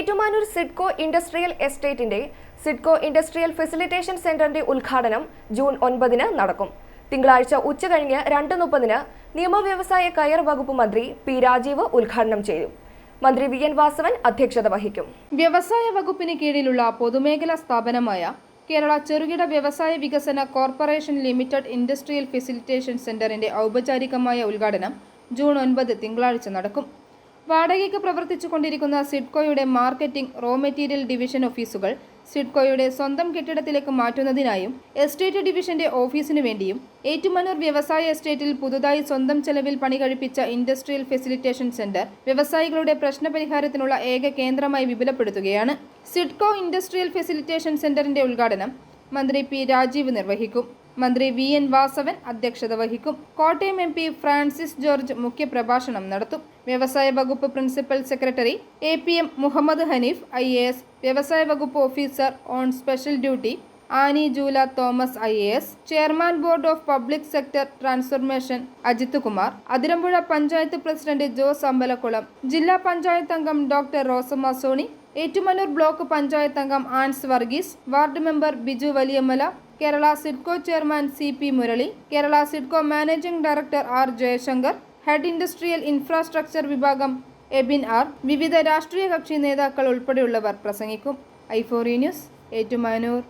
Ettumanoor SIDCO industrial എസ്റ്റേറ്റിന്റെ SIDCO industrial facilitation സെന്ററിന്റെ ഉദ്ഘാടനം ജൂൺ ഒൻപതിന് നടക്കും. തിങ്കളാഴ്ച ഉച്ചകഴിഞ്ഞ് രണ്ട് മുപ്പതിന് നിയമവ്യവസായ കയർ വകുപ്പ് മന്ത്രി പി രാജീവ് ഉദ്ഘാടനം ചെയ്യും. മന്ത്രി വി എൻ വാസവൻ അധ്യക്ഷത വഹിക്കും. വ്യവസായ വകുപ്പിന് കീഴിലുള്ള പൊതുമേഖലാ സ്ഥാപനമായ കേരള ചെറുകിട വ്യവസായ വികസന കോർപ്പറേഷൻ ലിമിറ്റഡ് ഇൻഡസ്ട്രിയൽ ഫെസിലിറ്റേഷൻ സെന്ററിന്റെ ഔപചാരികമായ ഉദ്ഘാടനം ജൂൺ ഒൻപത് തിങ്കളാഴ്ച നടക്കും. വാടകയ്ക്ക് പ്രവർത്തിച്ചു കൊണ്ടിരിക്കുന്ന സിഡ്കോയുടെ മാർക്കറ്റിംഗ് റോ മെറ്റീരിയൽ ഡിവിഷൻ ഓഫീസുകൾ സിഡ്കോയുടെ സ്വന്തം കെട്ടിടത്തിലേക്ക് മാറ്റുന്നതിനായും എസ്റ്റേറ്റ് ഡിവിഷന്റെ ഓഫീസിനു വേണ്ടിയും ഏറ്റുമാനൂർ വ്യവസായ എസ്റ്റേറ്റിൽ പുതുതായി സ്വന്തം ചെലവിൽ പണി കഴിപ്പിച്ച ഇൻഡസ്ട്രിയൽ ഫെസിലിറ്റേഷൻ സെന്റർ വ്യവസായികളുടെ പ്രശ്നപരിഹാരത്തിനുള്ള ഏക കേന്ദ്രമായി വിപുലപ്പെടുത്തുകയാണ്. സിഡ്കോ ഇൻഡസ്ട്രിയൽ ഫെസിലിറ്റേഷൻ സെന്ററിന്റെ ഉദ്ഘാടനം മന്ത്രി പി രാജീവ് നിർവഹിക്കും. മന്ത്രി വി എൻ വാസവൻ അധ്യക്ഷത വഹിക്കും. Kottayam M P Francis George മുഖ്യപ്രഭാഷണം നടത്തും. വ്യവസായ വകുപ്പ് principal secretary A P M Muhammad Hanif I A S വ്യവസായ വകുപ്പ് officer on special duty Annie Jula Thomas I A S chairman board of public sector transformation Ajith Kumar Athirampuzha panchayat president Jose Ambalakulam ജില്ലാ പഞ്ചായത്ത് അംഗം doctor Rosamma Sony Ettumanoor block panchayat അംഗം Ans Varghese ward member Biju Valiyamala Kerala SIDCO chairman C P Murali Kerala SIDCO managing director R Jayashankar head industrial infrastructure വിഭാഗം Abin R വിവിധ രാഷ്ട്രീയ കക്ഷി നേതാക്കൾ ഉൾപ്പെടെയുള്ളവർ പ്രസംഗിക്കും. ഐഫോറി ന്യൂസ് ഏറ്റുമാനൂർ.